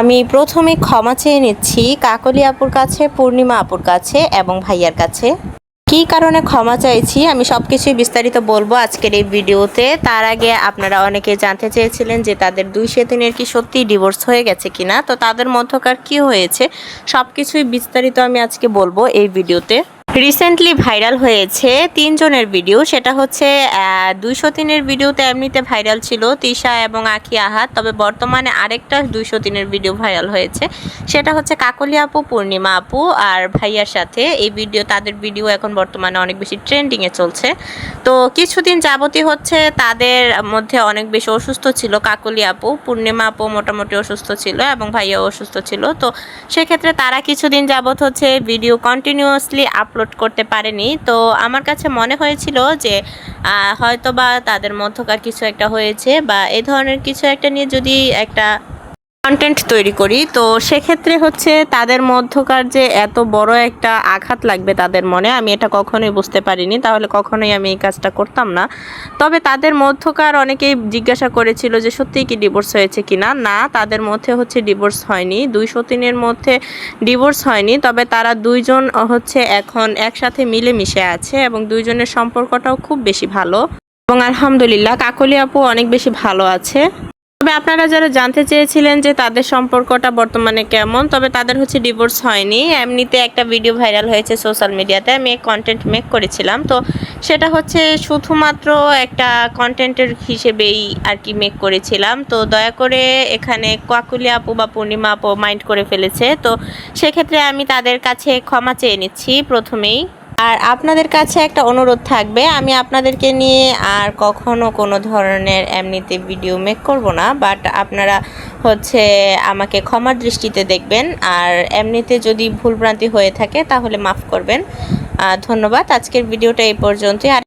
আমি প্রথমে ক্ষমা চেয়ে নিচ্ছি কাকলি আপুর কাছে, পূর্ণিমা আপুর কাছে এবং ভাইয়ার কাছে। কী কারণে ক্ষমা চাইছি? আমি সব কিছুই বিস্তারিত বলব আজকের এই ভিডিওতে। তার আগে আপনারা অনেকে জানতে চেয়েছিলেন যে তাদের দুই সেদিনের কি সত্যি ডিভোর্স হয়ে গেছে কিনা। তো তাদের মধ্যকার কি হয়েছে সব কিছুই বিস্তারিত আমি আজকে বলব এই ভিডিওতে। রিসেন্টলি ভাইরাল হয়েছে তিনজনের ভিডিও সেটা হচ্ছে দুইশো তিনের ভিডিওতে এমনিতে ভাইরাল ছিল তিশা এবং আখি আহাত, তবে বর্তমানে আরেকটা দুইশো তিনের ভিডিও ভাইরাল হয়েছে, সেটা হচ্ছে কাকলি আপু, পূর্ণিমা আপু আর ভাইয়ার সাথে। এই ভিডিও তাদের ভিডিও এখন বর্তমানে অনেক বেশি ট্রেন্ডিংয়ে চলছে। তো কিছুদিন যাবতই হচ্ছে তাদের মধ্যে অনেক বেশি অসুস্থ ছিল কাকলি আপু, পূর্ণিমা আপু মোটামুটি অসুস্থ ছিল এবং ভাইয়াও অসুস্থ ছিল। তো সেক্ষেত্রে তারা কিছুদিন যাবত হচ্ছে ভিডিও কন্টিনিউয়াসলি আপলোড করতে পারেনি। তো আমার কাছে মনে হয়েছিল যে হয়তো বা তাদের মধ্যকার কিছু একটা হয়েছে বা এ ধরনের কিছু একটা নিয়ে যদি একটা কন্টেন্ট তৈরি করি। তো সেক্ষেত্রে হচ্ছে তাদের মধ্যকার যে এত বড় একটা আঘাত লাগবে তাদের মনে, আমি এটা কখনোই বুঝতে পারিনি, তাহলে কখনোই আমি এই কাজটা করতাম না। তবে তাদের মধ্যকার অনেকেই জিজ্ঞাসা করেছিল যে, সত্যিই কি ডিভোর্স হয়েছে কিনা? না না তাদের মধ্যে হচ্ছে ডিভোর্স হয়নি। দুইশো তিনের মধ্যে ডিভোর্স হয়নি, তবে তারা দুইজন হচ্ছে এখন একসাথে মিলেমিশে আছে এবং দুইজনের সম্পর্কটাও খুব বেশি ভালো। এবং আলহামদুলিল্লাহ, কাকলি আপু অনেক বেশি ভালো আছে। তবে আপনারা যারা জানতে চেয়েছিলেন যে তাদের সম্পর্কটা বর্তমানে কেমন, তবে তাদের হচ্ছে ডিভোর্স হয়নি। এমনিতে একটা ভিডিও ভাইরাল হয়েছে সোশ্যাল মিডিয়াতে আমি কন্টেন্ট মেক করেছিলাম। তো সেটা হচ্ছে শুধুমাত্র একটা কন্টেন্টের হিসেবেই আর কি মেক করেছিলাম। তো দয়া করে এখানে কাকুলি আপু বা পূর্ণিমা আপু মাইন্ড করে ফেলেছে। তো সেক্ষেত্রে আমি তাদের কাছে ক্ষমা চেয়ে নিচ্ছি প্রথমেই। আর আপনাদের কাছে একটা অনুরোধ থাকবে, আমি আপনাদেরকে নিয়ে আর কখনো কোনো ধরনের এমনিতে ভিডিও মেক করব না বাট আপনারা হচ্ছে আমাকে ক্ষমার দৃষ্টিতে দেখবেন, আর এমনিতে যদি ভুলভ্রান্তি হয়ে থাকে তাহলে মাফ করবেন। ধন্যবাদ, আজকের ভিডিওটা এই পর্যন্তই। আর